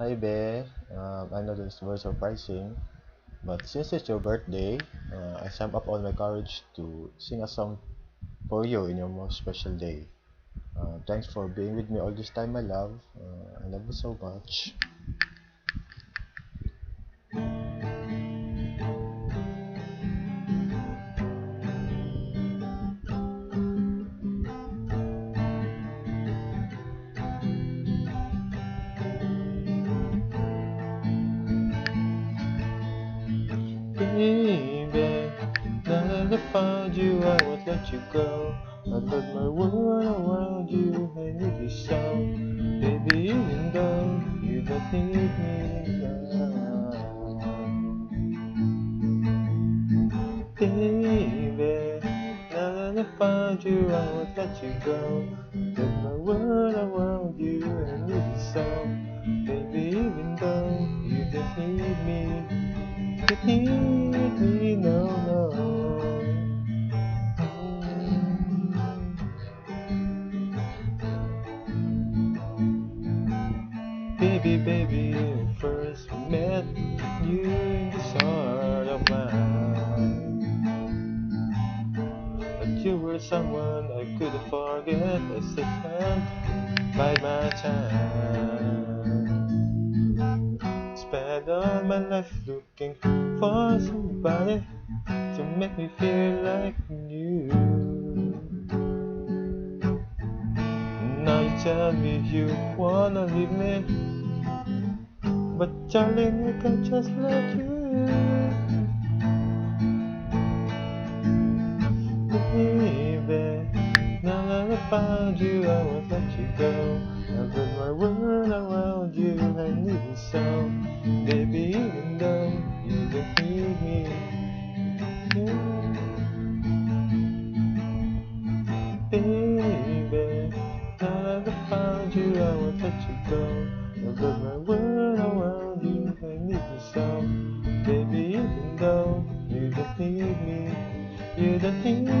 Hi Bear, um, I know this is very surprising, but since it's your birthday, uh, I sum up all my courage to sing a song for you in your most special day. Uh, thanks for being with me all this time, my love. Uh, I love you so much. That I found you, I won't let you go. I put my world around you, I need you so. Baby, even though you don't need me now. Baby, now that I found you, I won't let you go. Put my world around you, I need you so. Baby, even though you don't need me. Need Baby, baby, when first met you in this heart of mine. But you were someone I couldn't forget. I still can't my time. Spent all my life looking for somebody to make me feel like you. Now you tell me you wanna leave me, but darling, I can just let you. Baby, now that I found you, I won't let you go. I put my world around you, I need you so. Baby, even though you don't need me. Baby, now that I found you, I won't let you go. I put my world so. Baby, even though you don't need me, you don't need me.